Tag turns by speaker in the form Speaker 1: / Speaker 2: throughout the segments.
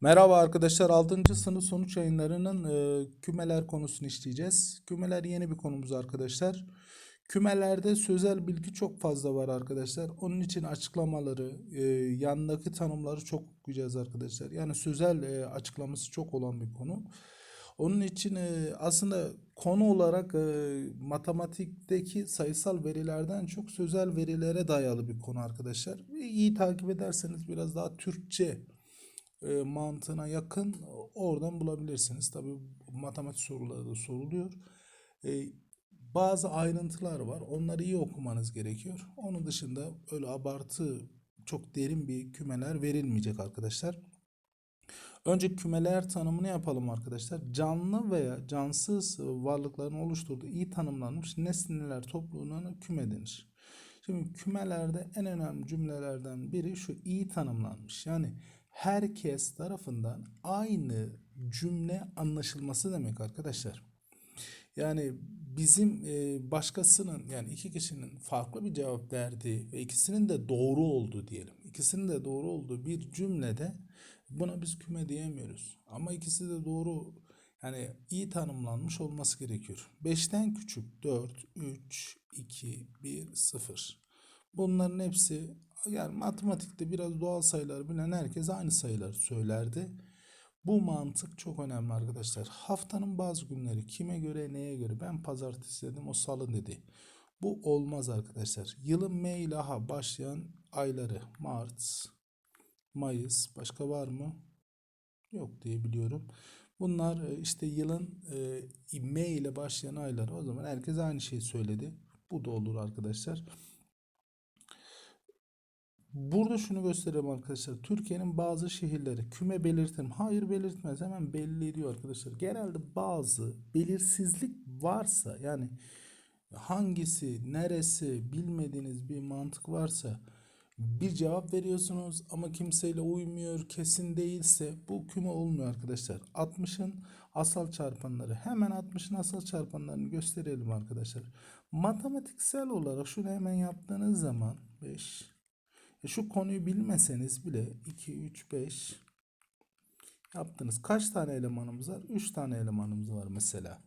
Speaker 1: Merhaba arkadaşlar 6. sınıf sonuç yayınlarının e, kümeler konusunu işleyeceğiz. Kümeler yeni bir konumuz arkadaşlar. Kümelerde sözel bilgi çok fazla var arkadaşlar. Onun için açıklamaları, e, yanındaki tanımları çok okuyacağız arkadaşlar. Yani sözel e, açıklaması çok olan bir konu. Onun için e, aslında konu olarak e, matematikteki sayısal verilerden çok sözel verilere dayalı bir konu arkadaşlar. İyi takip ederseniz biraz daha Türkçe e, mantığına yakın oradan bulabilirsiniz. Tabi matematik soruları da soruluyor. E, bazı ayrıntılar var. Onları iyi okumanız gerekiyor. Onun dışında öyle abartı çok derin bir kümeler verilmeyecek arkadaşlar. Önce kümeler tanımını yapalım arkadaşlar. Canlı veya cansız varlıkların oluşturduğu iyi tanımlanmış nesneler topluluğuna küme denir. Şimdi kümelerde en önemli cümlelerden biri şu iyi tanımlanmış. Yani herkes tarafından aynı cümle anlaşılması demek arkadaşlar. Yani bizim e, başkasının yani iki kişinin farklı bir cevap verdiği ve ikisinin de doğru olduğu diyelim. İkisinin de doğru olduğu bir cümlede buna biz küme diyemiyoruz. Ama ikisi de doğru yani iyi tanımlanmış olması gerekiyor. 5'ten küçük 4, 3, 2, 1, 0. Bunların hepsi yani matematikte biraz doğal sayılar bilen herkes aynı sayılar söylerdi. Bu mantık çok önemli arkadaşlar. Haftanın bazı günleri kime göre neye göre ben pazartesi dedim o salı dedi. Bu olmaz arkadaşlar. Yılın M ile H başlayan ayları Mart, Mayıs başka var mı? Yok diye biliyorum. Bunlar e, işte yılın e, M ile başlayan ayları. O zaman herkes aynı şeyi söyledi. Bu da olur arkadaşlar. Burada şunu göstereyim arkadaşlar. Türkiye'nin bazı şehirleri küme belirtir mi? Hayır belirtmez. Hemen belli ediyor arkadaşlar. Genelde bazı belirsizlik varsa yani hangisi, neresi bilmediğiniz bir mantık varsa bir cevap veriyorsunuz ama kimseyle uymuyor, kesin değilse bu küme olmuyor arkadaşlar. 60'ın asal çarpanları. Hemen 60'ın asal çarpanlarını gösterelim arkadaşlar. Matematiksel olarak şunu hemen yaptığınız zaman 5 e şu konuyu bilmeseniz bile 2, 3, 5 yaptınız. Kaç tane elemanımız var? 3 tane elemanımız var mesela.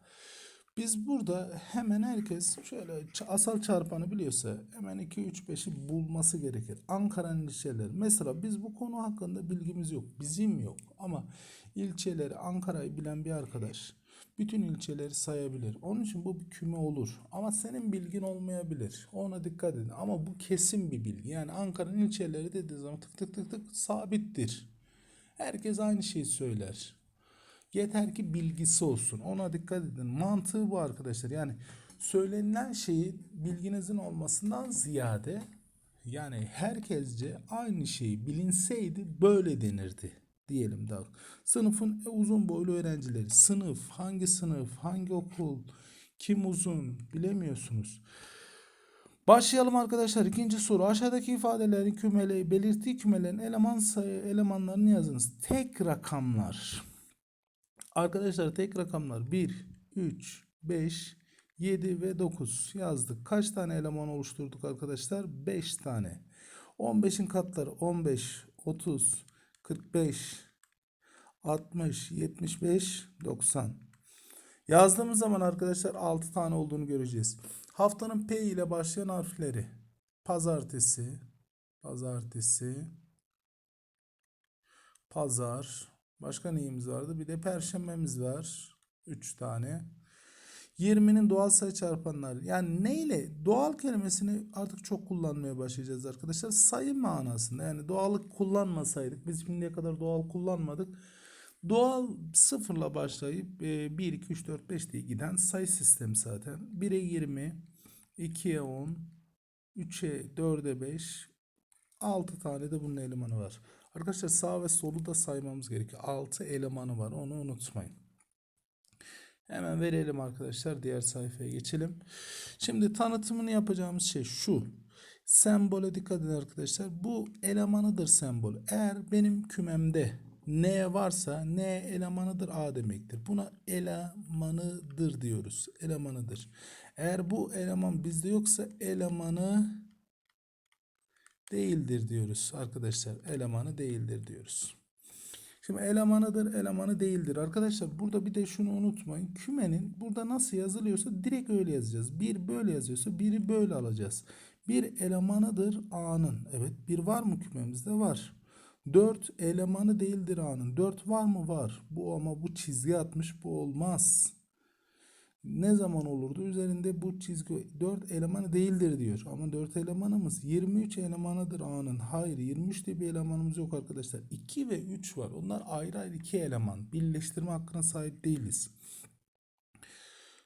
Speaker 1: Biz burada hemen herkes şöyle asal çarpanı biliyorsa hemen 2, 3, 5'i bulması gerekir. Ankara'nın ilçeleri. Mesela biz bu konu hakkında bilgimiz yok. Bizim yok. Ama ilçeleri Ankara'yı bilen bir arkadaş bütün ilçeleri sayabilir. Onun için bu bir küme olur. Ama senin bilgin olmayabilir. Ona dikkat edin. Ama bu kesin bir bilgi. Yani Ankara'nın ilçeleri dediği zaman tık tık tık tık sabittir. Herkes aynı şeyi söyler. Yeter ki bilgisi olsun. Ona dikkat edin. Mantığı bu arkadaşlar. Yani söylenilen şeyi bilginizin olmasından ziyade yani herkesce aynı şey bilinseydi böyle denirdi diyelim daha. Sınıfın uzun boylu öğrencileri. Sınıf, hangi sınıf, hangi okul, kim uzun bilemiyorsunuz. Başlayalım arkadaşlar. İkinci soru. Aşağıdaki ifadelerin kümeli, belirttiği kümelerin eleman sayı elemanlarını yazınız. Tek rakamlar. Arkadaşlar tek rakamlar 1, 3, 5, 7 ve 9 yazdık. Kaç tane eleman oluşturduk arkadaşlar? 5 tane. 15'in katları 15, 30, 45, 60, 75, 90. Yazdığımız zaman arkadaşlar 6 tane olduğunu göreceğiz. Haftanın P ile başlayan harfleri. Pazartesi, pazartesi, pazar. Başka neyimiz vardı? Bir de perşembemiz var. 3 tane. 20'nin doğal sayı çarpanları. Yani neyle? Doğal kelimesini artık çok kullanmaya başlayacağız arkadaşlar. Sayı manasında. Yani doğallık kullanmasaydık. Biz şimdiye kadar doğal kullanmadık. Doğal sıfırla başlayıp 1, 2, 3, 4, 5 diye giden sayı sistemi zaten. 1'e 20, 2'ye 10, 3'e 4'e 5, 6 tane de bunun elemanı var. Arkadaşlar sağ ve solu da saymamız gerekiyor. 6 elemanı var onu unutmayın. Hemen verelim arkadaşlar. Diğer sayfaya geçelim. Şimdi tanıtımını yapacağımız şey şu. Sembole dikkat edin arkadaşlar. Bu elemanıdır sembol. Eğer benim kümemde N varsa N elemanıdır A demektir. Buna elemanıdır diyoruz. Elemanıdır. Eğer bu eleman bizde yoksa elemanı değildir diyoruz arkadaşlar. Elemanı değildir diyoruz. Şimdi elemanıdır, elemanı değildir. Arkadaşlar burada bir de şunu unutmayın. Kümenin burada nasıl yazılıyorsa direkt öyle yazacağız. Bir böyle yazıyorsa biri böyle alacağız. Bir elemanıdır A'nın. Evet bir var mı kümemizde? Var. 4 elemanı değildir A'nın. 4 var mı? Var. Bu ama bu çizgi atmış bu olmaz. Ne zaman olurdu? Üzerinde bu çizgi 4 elemanı değildir diyor. Ama 4 elemanımız 23 elemanıdır A'nın. Hayır 23 diye bir elemanımız yok arkadaşlar. 2 ve 3 var. Onlar ayrı ayrı 2 eleman. Birleştirme hakkına sahip değiliz.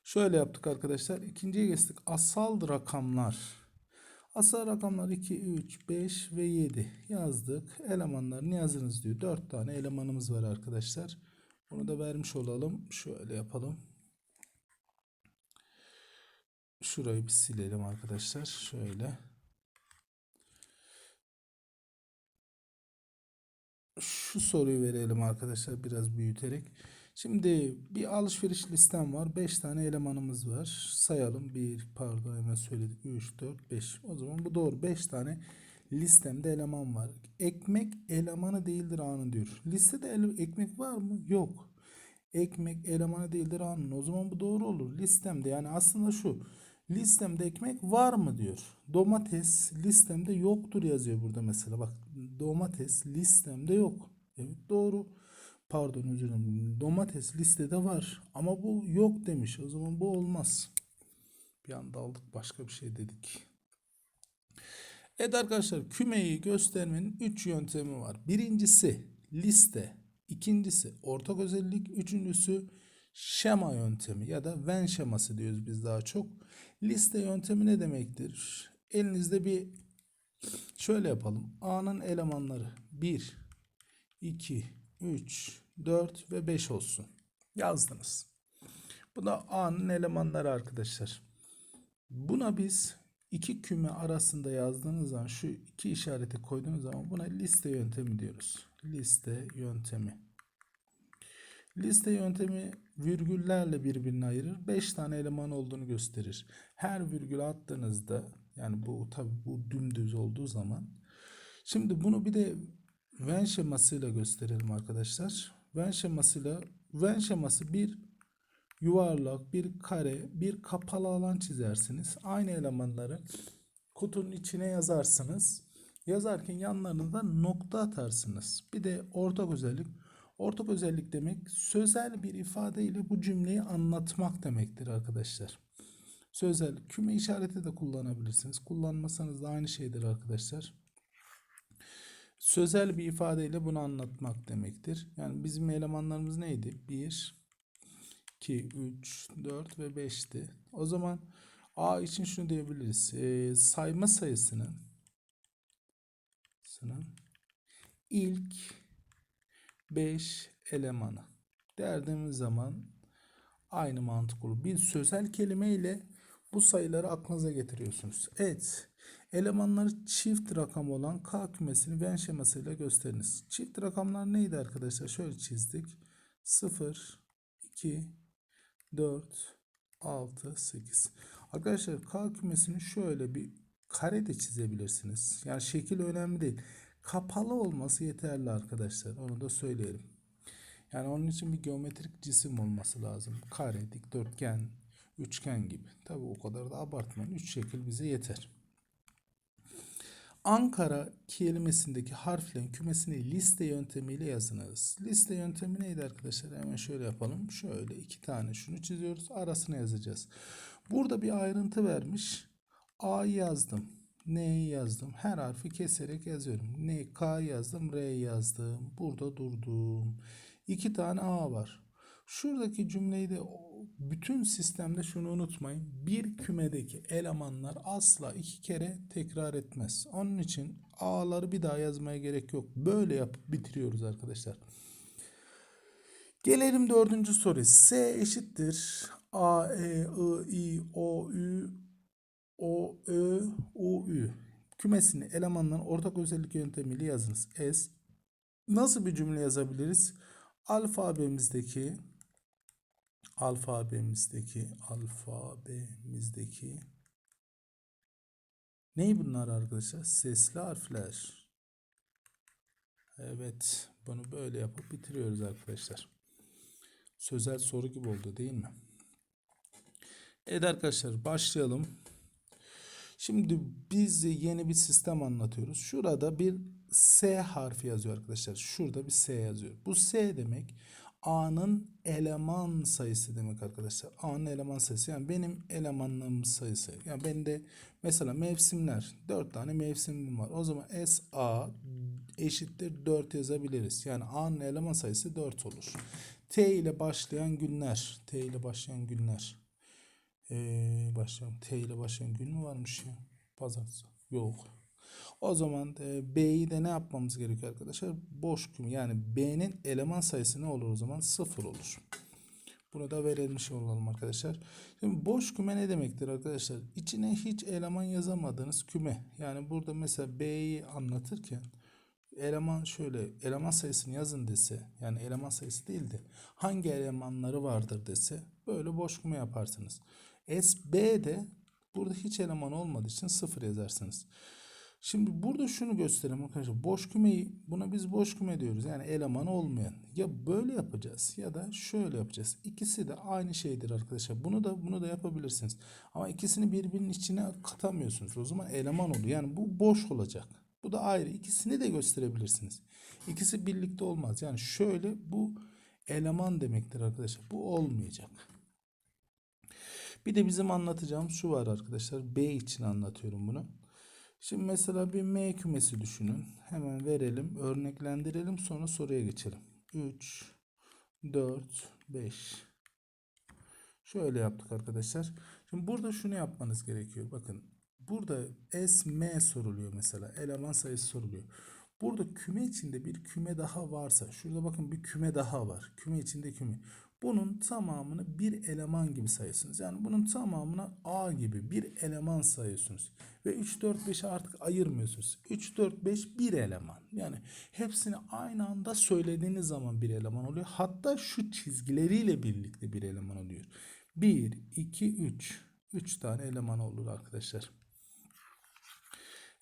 Speaker 1: Şöyle yaptık arkadaşlar. İkinciye geçtik. Asal rakamlar. Asal rakamlar 2, 3, 5 ve 7 yazdık. Elemanlarını yazınız diyor. 4 tane elemanımız var arkadaşlar. Bunu da vermiş olalım. Şöyle yapalım. Şurayı bir silelim arkadaşlar. Şöyle. Şu soruyu verelim arkadaşlar biraz büyüterek. Şimdi bir alışveriş listem var. 5 tane elemanımız var. Sayalım. 1 pardon hemen söyledik. 3, 4, 5. O zaman bu doğru. 5 tane listemde eleman var. Ekmek elemanı değildir A'nın diyor. Listede ele- ekmek var mı? Yok. Ekmek elemanı değildir A'nın. O zaman bu doğru olur. Listemde yani aslında şu. Listemde ekmek var mı diyor. Domates listemde yoktur yazıyor burada mesela. Bak domates listemde yok. Evet doğru. Pardon özür dilerim. Domates listede var ama bu yok demiş. O zaman bu olmaz. Bir anda aldık başka bir şey dedik. Evet arkadaşlar kümeyi göstermenin 3 yöntemi var. Birincisi liste, ikincisi ortak özellik, üçüncüsü şema yöntemi ya da Venn şeması diyoruz biz daha çok. Liste yöntemi ne demektir? Elinizde bir şöyle yapalım. A'nın elemanları 1, 2, 3, 4 ve 5 olsun. Yazdınız. Bu da A'nın elemanları arkadaşlar. Buna biz iki küme arasında yazdığınız zaman şu iki işareti koyduğunuz zaman buna liste yöntemi diyoruz. Liste yöntemi. Liste yöntemi virgüllerle birbirini ayırır. 5 tane eleman olduğunu gösterir. Her virgül attığınızda yani bu tabi bu dümdüz olduğu zaman şimdi bunu bir de Venn şemasıyla gösterelim arkadaşlar. Venn şemasıyla Venn şeması bir yuvarlak, bir kare, bir kapalı alan çizersiniz. Aynı elemanları kutunun içine yazarsınız. Yazarken yanlarına da nokta atarsınız. Bir de ortak özellik. Ortak özellik demek sözel bir ifade ile bu cümleyi anlatmak demektir arkadaşlar. Sözel küme işareti de kullanabilirsiniz. Kullanmasanız da aynı şeydir arkadaşlar. Sözel bir ifadeyle bunu anlatmak demektir. Yani bizim elemanlarımız neydi? 1, 2, 3, 4 ve 5'ti. O zaman A için şunu diyebiliriz. Ee, sayma sayısının ilk 5 elemanı. Derdiğimiz zaman aynı mantık olur. Bir sözel kelime ile bu sayıları aklınıza getiriyorsunuz. Evet. Elemanları çift rakam olan K kümesini Venn şemasıyla gösteriniz. Çift rakamlar neydi arkadaşlar? Şöyle çizdik. 0, 2, 4, 6, 8. Arkadaşlar K kümesini şöyle bir kare de çizebilirsiniz. Yani şekil önemli değil. Kapalı olması yeterli arkadaşlar. Onu da söyleyelim. Yani onun için bir geometrik cisim olması lazım. Kare, dikdörtgen, üçgen gibi. Tabi o kadar da abartmayın. Üç şekil bize yeter. Ankara kelimesindeki harflerin kümesini liste yöntemiyle yazınız. Liste yöntemi neydi arkadaşlar? Hemen şöyle yapalım. Şöyle iki tane şunu çiziyoruz. Arasına yazacağız. Burada bir ayrıntı vermiş. A'yı yazdım. N'yi yazdım. Her harfi keserek yazıyorum. N, K yazdım. R yazdım. Burada durdum. İki tane A var. Şuradaki cümleyi de bütün sistemde şunu unutmayın. Bir kümedeki elemanlar asla iki kere tekrar etmez. Onun için A'ları bir daha yazmaya gerek yok. Böyle yapıp bitiriyoruz arkadaşlar. Gelelim dördüncü soru. S eşittir. A, E, I, I, O, Ü, O, Ö, U, Ü. Kümesini elemanların ortak özellik yöntemiyle yazınız. S. Nasıl bir cümle yazabiliriz? Alfabemizdeki alfabemizdeki alfabemizdeki ney bunlar arkadaşlar? Sesli harfler. Evet. Bunu böyle yapıp bitiriyoruz arkadaşlar. Sözel soru gibi oldu değil mi? Evet arkadaşlar başlayalım. Şimdi biz yeni bir sistem anlatıyoruz. Şurada bir S harfi yazıyor arkadaşlar. Şurada bir S yazıyor. Bu S demek A'nın eleman sayısı demek arkadaşlar. A'nın eleman sayısı. Yani benim elemanlarım sayısı. Yani ben de mesela mevsimler. 4 tane mevsimim var. O zaman S A eşittir 4 yazabiliriz. Yani A'nın eleman sayısı 4 olur. T ile başlayan günler. T ile başlayan günler. Ee, başlayan T ile başlayan gün mü varmış ya? Pazartesi. Yok. O zaman e, B'yi de ne yapmamız gerekiyor arkadaşlar? Boş küme. Yani B'nin eleman sayısı ne olur o zaman? Sıfır olur. Bunu da verilmiş olalım arkadaşlar. Şimdi boş küme ne demektir arkadaşlar? İçine hiç eleman yazamadığınız küme. Yani burada mesela B'yi anlatırken eleman şöyle eleman sayısını yazın dese yani eleman sayısı değil de hangi elemanları vardır dese böyle boş küme yaparsınız. SB'de burada hiç eleman olmadığı için sıfır yazarsınız. Şimdi burada şunu göstereyim arkadaşlar. Boş kümeyi buna biz boş küme diyoruz. Yani eleman olmayan. Ya böyle yapacağız ya da şöyle yapacağız. İkisi de aynı şeydir arkadaşlar. Bunu da bunu da yapabilirsiniz. Ama ikisini birbirinin içine katamıyorsunuz. O zaman eleman oluyor. Yani bu boş olacak. Bu da ayrı. İkisini de gösterebilirsiniz. İkisi birlikte olmaz. Yani şöyle bu eleman demektir arkadaşlar. Bu olmayacak. Bir de bizim anlatacağım şu var arkadaşlar. B için anlatıyorum bunu. Şimdi mesela bir M kümesi düşünün. Hemen verelim, örneklendirelim sonra soruya geçelim. 3, 4, 5. Şöyle yaptık arkadaşlar. Şimdi burada şunu yapmanız gerekiyor. Bakın burada S, M soruluyor mesela. Eleman sayısı soruluyor. Burada küme içinde bir küme daha varsa. Şurada bakın bir küme daha var. Küme içinde küme. Bunun tamamını bir eleman gibi sayıyorsunuz. Yani bunun tamamına A gibi bir eleman sayıyorsunuz. Ve 3, 4, 5'i artık ayırmıyorsunuz. 3, 4, 5 bir eleman. Yani hepsini aynı anda söylediğiniz zaman bir eleman oluyor. Hatta şu çizgileriyle birlikte bir eleman oluyor. 1, 2, 3. 3 tane eleman olur arkadaşlar.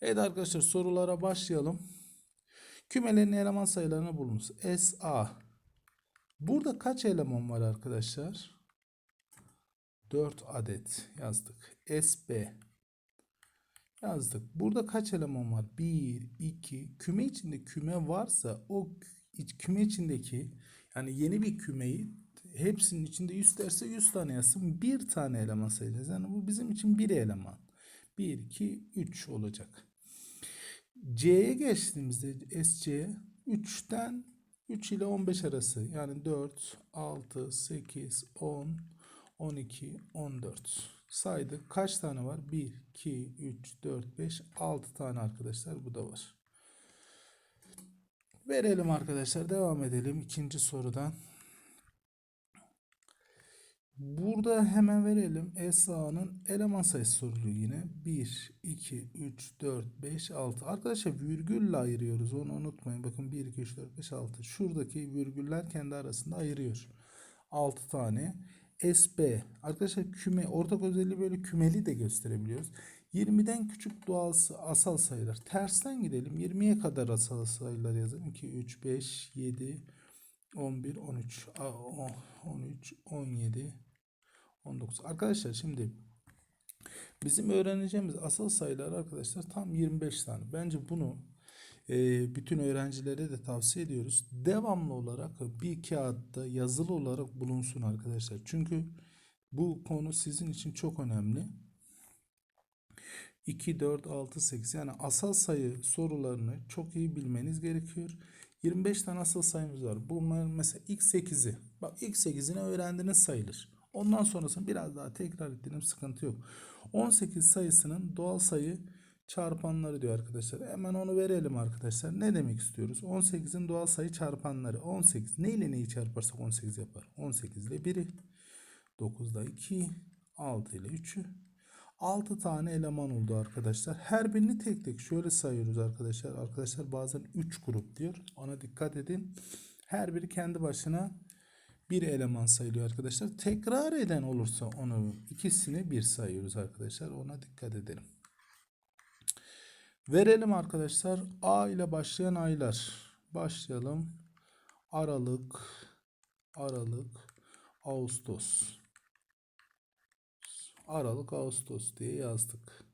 Speaker 1: Evet arkadaşlar sorulara başlayalım. Kümelerin eleman sayılarını bulunuz. S, A. Burada kaç eleman var arkadaşlar? 4 adet yazdık. SB yazdık. Burada kaç eleman var? 1, 2. Küme içinde küme varsa o küme içindeki yani yeni bir kümeyi hepsinin içinde 100 derse 100 tane yazsın. Bir tane eleman sayacağız. Yani bu bizim için bir eleman. 1, 2, 3 olacak. C'ye geçtiğimizde SC 3'ten 3 ile 15 arası yani 4, 6, 8, 10, 12, 14 saydık. Kaç tane var? 1, 2, 3, 4, 5, 6 tane arkadaşlar bu da var. Verelim arkadaşlar devam edelim ikinci sorudan. Burada hemen verelim. ESA'nın eleman sayısı soruluyor yine. 1, 2, 3, 4, 5, 6. Arkadaşlar virgülle ayırıyoruz. Onu unutmayın. Bakın 1, 2, 3, 4, 5, 6. Şuradaki virgüller kendi arasında ayırıyor. 6 tane. SB. Arkadaşlar küme, ortak özelliği böyle kümeli de gösterebiliyoruz. 20'den küçük doğal asal sayılar. Tersten gidelim. 20'ye kadar asal sayılar yazalım. 2, 3, 5, 7, 11, 13, 13, 17, 19. Arkadaşlar şimdi bizim öğreneceğimiz asal sayılar arkadaşlar tam 25 tane. Bence bunu e, bütün öğrencilere de tavsiye ediyoruz. Devamlı olarak bir kağıtta yazılı olarak bulunsun arkadaşlar. Çünkü bu konu sizin için çok önemli. 2, 4, 6, 8 yani asal sayı sorularını çok iyi bilmeniz gerekiyor. 25 tane asal sayımız var. Bunlar mesela x8'i. Bak x8'ini öğrendiniz sayılır. Ondan sonrasını biraz daha tekrar ettiğim sıkıntı yok. 18 sayısının doğal sayı çarpanları diyor arkadaşlar. Hemen onu verelim arkadaşlar. Ne demek istiyoruz? 18'in doğal sayı çarpanları. 18 ne ile neyi çarparsak 18 yapar. 18 ile 1'i. 9'da 2. 6 ile 3'ü. 6 tane eleman oldu arkadaşlar. Her birini tek tek şöyle sayıyoruz arkadaşlar. Arkadaşlar bazen 3 grup diyor. Ona dikkat edin. Her biri kendi başına bir eleman sayılıyor arkadaşlar. Tekrar eden olursa onu ikisini bir sayıyoruz arkadaşlar. Ona dikkat edelim. Verelim arkadaşlar. A ile başlayan aylar. Başlayalım. Aralık, Aralık, Ağustos. Aralık, Ağustos diye yazdık.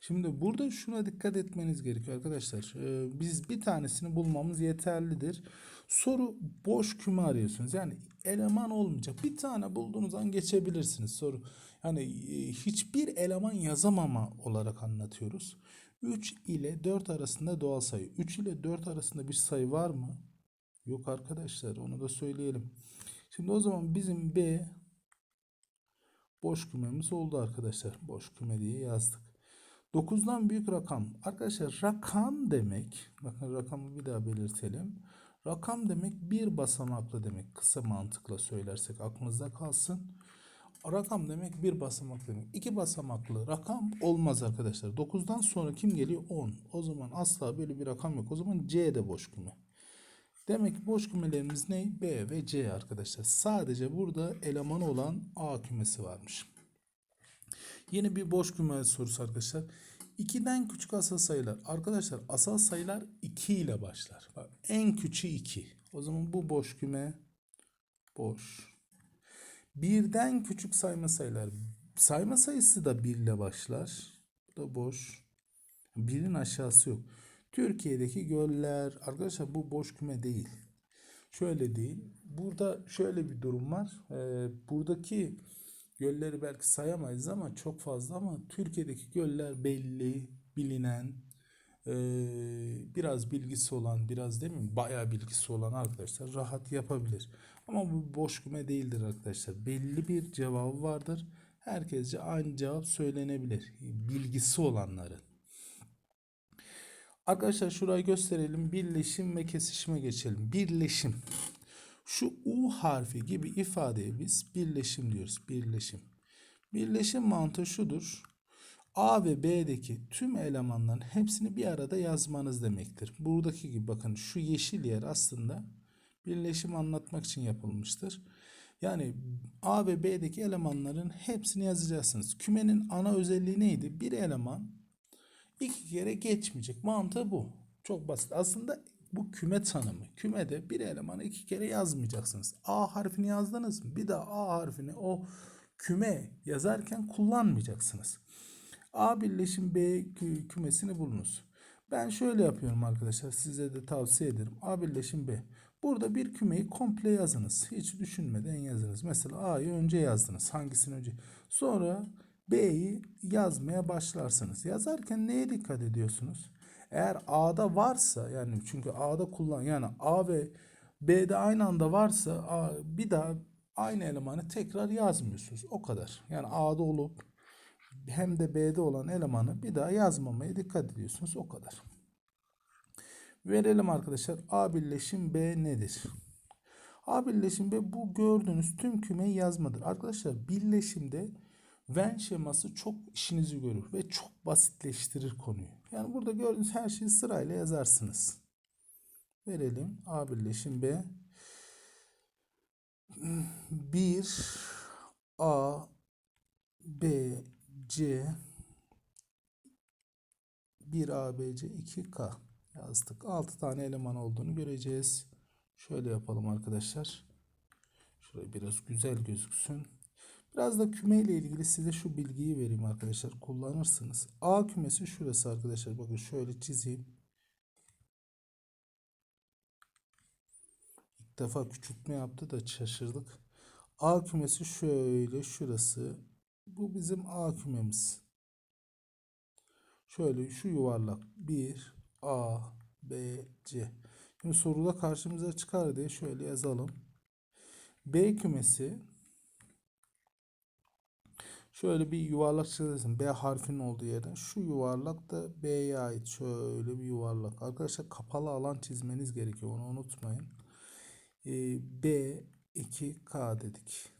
Speaker 1: Şimdi burada şuna dikkat etmeniz gerekiyor arkadaşlar. Ee, biz bir tanesini bulmamız yeterlidir. Soru boş küme arıyorsunuz. Yani eleman olmayacak. Bir tane bulduğunuz an geçebilirsiniz. Soru yani e, hiçbir eleman yazamama olarak anlatıyoruz. 3 ile 4 arasında doğal sayı. 3 ile 4 arasında bir sayı var mı? Yok arkadaşlar onu da söyleyelim. Şimdi o zaman bizim B boş kümemiz oldu arkadaşlar. Boş küme diye yazdık. 9'dan büyük rakam. Arkadaşlar rakam demek, bakın rakamı bir daha belirtelim. Rakam demek bir basamaklı demek. Kısa mantıkla söylersek aklınızda kalsın. Rakam demek bir basamak demek. İki basamaklı rakam olmaz arkadaşlar. 9'dan sonra kim geliyor? 10. O zaman asla böyle bir rakam yok. O zaman C de boş küme. Demek ki boş kümelerimiz ne? B ve C arkadaşlar. Sadece burada elemanı olan A kümesi varmış. Yeni bir boş küme sorusu arkadaşlar. 2'den küçük asal sayılar. Arkadaşlar asal sayılar 2 ile başlar. Bak, en küçüğü 2. O zaman bu boş küme boş. Birden küçük sayma sayılar. Sayma sayısı da 1 ile başlar. Bu da boş. Birin aşağısı yok. Türkiye'deki göller. Arkadaşlar bu boş küme değil. Şöyle değil. Burada şöyle bir durum var. Ee, buradaki gölleri belki sayamayız ama çok fazla ama Türkiye'deki göller belli, bilinen, biraz bilgisi olan, biraz mi? Bayağı bilgisi olan arkadaşlar rahat yapabilir. Ama bu boş küme değildir arkadaşlar. Belli bir cevabı vardır. Herkesce aynı cevap söylenebilir. Bilgisi olanların. Arkadaşlar şurayı gösterelim. Birleşim ve kesişime geçelim. Birleşim. Şu U harfi gibi ifadeye biz birleşim diyoruz. Birleşim. Birleşim mantığı şudur. A ve B'deki tüm elemanların hepsini bir arada yazmanız demektir. Buradaki gibi bakın şu yeşil yer aslında birleşim anlatmak için yapılmıştır. Yani A ve B'deki elemanların hepsini yazacaksınız. Kümenin ana özelliği neydi? Bir eleman iki kere geçmeyecek. Mantığı bu. Çok basit. Aslında bu küme tanımı. Kümede bir elemanı iki kere yazmayacaksınız. A harfini yazdınız mı? Bir daha A harfini o küme yazarken kullanmayacaksınız. A birleşim B kümesini bulunuz. Ben şöyle yapıyorum arkadaşlar. Size de tavsiye ederim. A birleşim B. Burada bir kümeyi komple yazınız. Hiç düşünmeden yazınız. Mesela A'yı önce yazdınız. Hangisini önce? Sonra B'yi yazmaya başlarsınız. Yazarken neye dikkat ediyorsunuz? Eğer A'da varsa yani çünkü A'da kullan yani A ve B'de aynı anda varsa A, bir daha aynı elemanı tekrar yazmıyorsunuz. O kadar. Yani A'da olup hem de B'de olan elemanı bir daha yazmamaya dikkat ediyorsunuz. O kadar. Verelim arkadaşlar. A birleşim B nedir? A birleşim B bu gördüğünüz tüm kümeyi yazmadır. Arkadaşlar birleşimde Venn şeması çok işinizi görür ve çok basitleştirir konuyu. Yani burada gördüğünüz her şeyi sırayla yazarsınız. Verelim. A birleşim B. 1 A B C 1 A B C 2 K yazdık. 6 tane eleman olduğunu göreceğiz. Şöyle yapalım arkadaşlar. Şurayı biraz güzel gözüksün. Biraz da küme ile ilgili size şu bilgiyi vereyim arkadaşlar. Kullanırsınız. A kümesi şurası arkadaşlar. Bakın şöyle çizeyim. İlk defa küçültme yaptı da şaşırdık. A kümesi şöyle şurası. Bu bizim A kümemiz. Şöyle şu yuvarlak. 1 A B C. Şimdi soruda karşımıza çıkar diye şöyle yazalım. B kümesi Şöyle bir yuvarlak çizersin. B harfinin olduğu yerden. Şu yuvarlak da B'ye ait. Şöyle bir yuvarlak. Arkadaşlar kapalı alan çizmeniz gerekiyor. Onu unutmayın. Ee, B 2K dedik.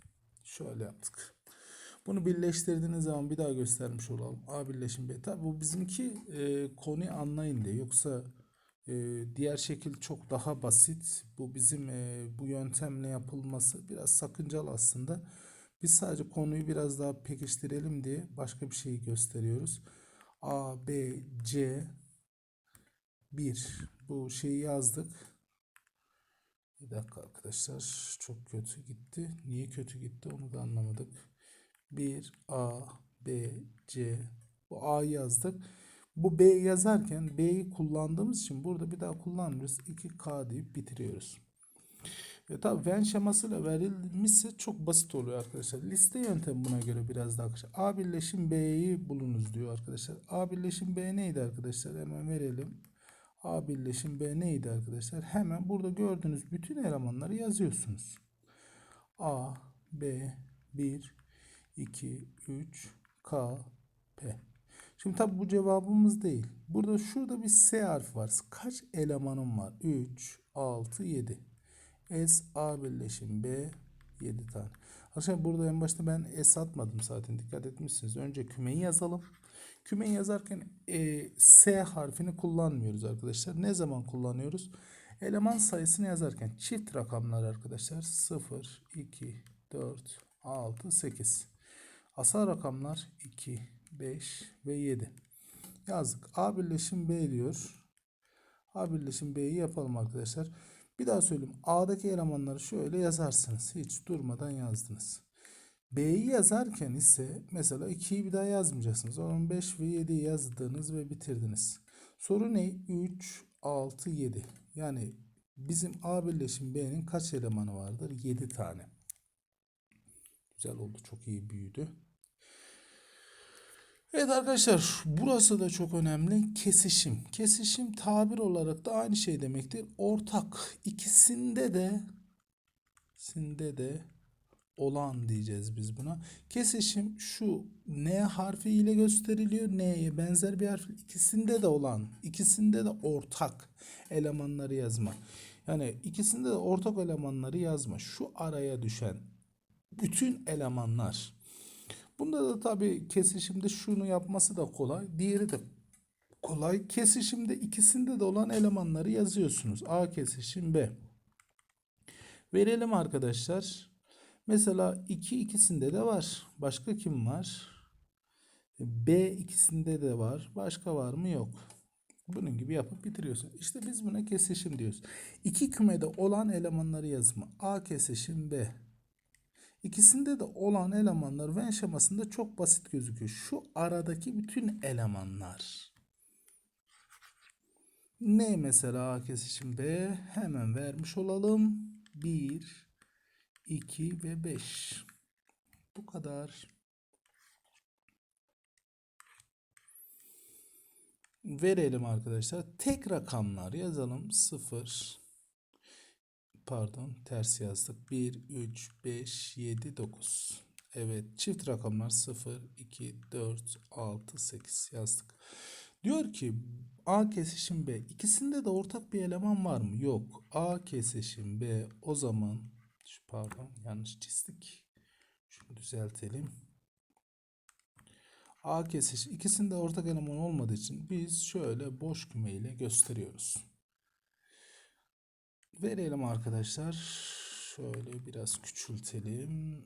Speaker 1: Şöyle yaptık. Bunu birleştirdiğiniz zaman bir daha göstermiş olalım. A birleşim B. Tabi bu bizimki e, konuyu anlayın diye. Yoksa e, diğer şekil çok daha basit. Bu bizim e, bu yöntemle yapılması biraz sakıncalı aslında. Biz sadece konuyu biraz daha pekiştirelim diye başka bir şeyi gösteriyoruz. A, B, C 1 bu şeyi yazdık. Bir dakika arkadaşlar. Çok kötü gitti. Niye kötü gitti onu da anlamadık. 1 A B C bu A yazdık. Bu B yazarken B'yi kullandığımız için burada bir daha kullanmıyoruz. 2K deyip bitiriyoruz. E tabi Venn şemasıyla verilmişse çok basit oluyor arkadaşlar. Liste yöntemi buna göre biraz daha arkadaşlar. A birleşim B'yi bulunuz diyor arkadaşlar. A birleşim B neydi arkadaşlar? Hemen verelim. A birleşim B neydi arkadaşlar? Hemen burada gördüğünüz bütün elemanları yazıyorsunuz. A, B, 1, 2, 3, K, P. Şimdi tabi bu cevabımız değil. Burada şurada bir S harfi var. Kaç elemanım var? 3, 6, 7. S, A birleşim B 7 tane. Arkadaşlar burada en başta ben S atmadım zaten dikkat etmişsiniz. Önce kümeyi yazalım. Kümeyi yazarken e, S harfini kullanmıyoruz arkadaşlar. Ne zaman kullanıyoruz? Eleman sayısını yazarken çift rakamlar arkadaşlar 0, 2, 4, 6, 8. Asal rakamlar 2, 5 ve 7. Yazdık. A birleşim B diyor. A birleşim B'yi yapalım arkadaşlar. Bir daha söyleyeyim. A'daki elemanları şöyle yazarsınız. Hiç durmadan yazdınız. B'yi yazarken ise mesela 2'yi bir daha yazmayacaksınız. O zaman 5 ve 7'yi yazdınız ve bitirdiniz. Soru ne? 3, 6, 7. Yani bizim A birleşim B'nin kaç elemanı vardır? 7 tane. Güzel oldu. Çok iyi büyüdü. Evet arkadaşlar burası da çok önemli. Kesişim. Kesişim tabir olarak da aynı şey demektir. Ortak. İkisinde de ikisinde de olan diyeceğiz biz buna. Kesişim şu N harfi ile gösteriliyor. N'ye benzer bir harf. İkisinde de olan, ikisinde de ortak elemanları yazma. Yani ikisinde de ortak elemanları yazma. Şu araya düşen bütün elemanlar. Bunda da tabii kesişimde şunu yapması da kolay. Diğeri de kolay. Kesişimde ikisinde de olan elemanları yazıyorsunuz. A kesişim B. Verelim arkadaşlar. Mesela 2 ikisinde de var. Başka kim var? B ikisinde de var. Başka var mı? Yok. Bunun gibi yapıp bitiriyorsun. İşte biz buna kesişim diyoruz. İki kümede olan elemanları yazma. A kesişim B. İkisinde de olan elemanlar Venn şemasında çok basit gözüküyor. Şu aradaki bütün elemanlar. Ne mesela A kesişim B? Hemen vermiş olalım. 1, 2 ve 5. Bu kadar. Verelim arkadaşlar. Tek rakamlar yazalım. 0, pardon ters yazdık. 1, 3, 5, 7, 9. Evet çift rakamlar 0, 2, 4, 6, 8 yazdık. Diyor ki A kesişim B ikisinde de ortak bir eleman var mı? Yok. A kesişim B o zaman şu pardon yanlış çizdik. Şunu düzeltelim. A kesişim ikisinde ortak eleman olmadığı için biz şöyle boş küme ile gösteriyoruz. Verelim arkadaşlar. Şöyle biraz küçültelim.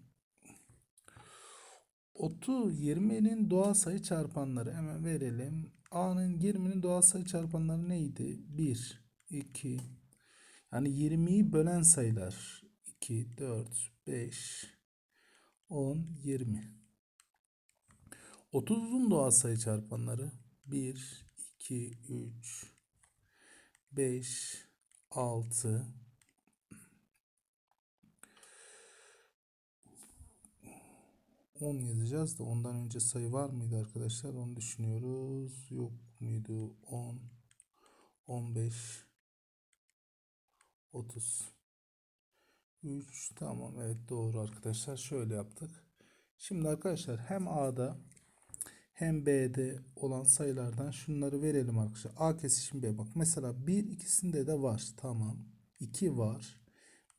Speaker 1: Otu 20'nin doğal sayı çarpanları hemen verelim. A'nın 20'nin doğal sayı çarpanları neydi? 1, 2, yani 20'yi bölen sayılar. 2, 4, 5, 10, 20. 30'un doğal sayı çarpanları 1, 2, 3, 5, 6 10 yazacağız da ondan önce sayı var mıydı arkadaşlar? Onu düşünüyoruz. Yok muydu? 10 15 30 3 tamam evet doğru arkadaşlar. Şöyle yaptık. Şimdi arkadaşlar hem A'da hem B'de olan sayılardan şunları verelim arkadaşlar. A kesişim B bak. Mesela 1 ikisinde de var. Tamam. 2 var.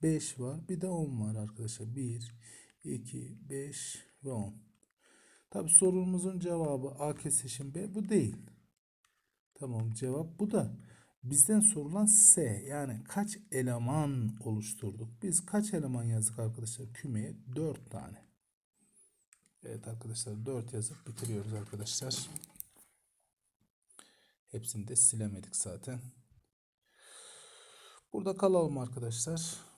Speaker 1: 5 var. Bir de 10 var arkadaşlar. 1, 2, 5 ve 10. Tabi sorumuzun cevabı A kesişim B bu değil. Tamam cevap bu da. Bizden sorulan S yani kaç eleman oluşturduk? Biz kaç eleman yazdık arkadaşlar kümeye? 4 tane. Evet arkadaşlar 4 yazıp bitiriyoruz arkadaşlar. Hepsini de silemedik zaten. Burada kalalım arkadaşlar.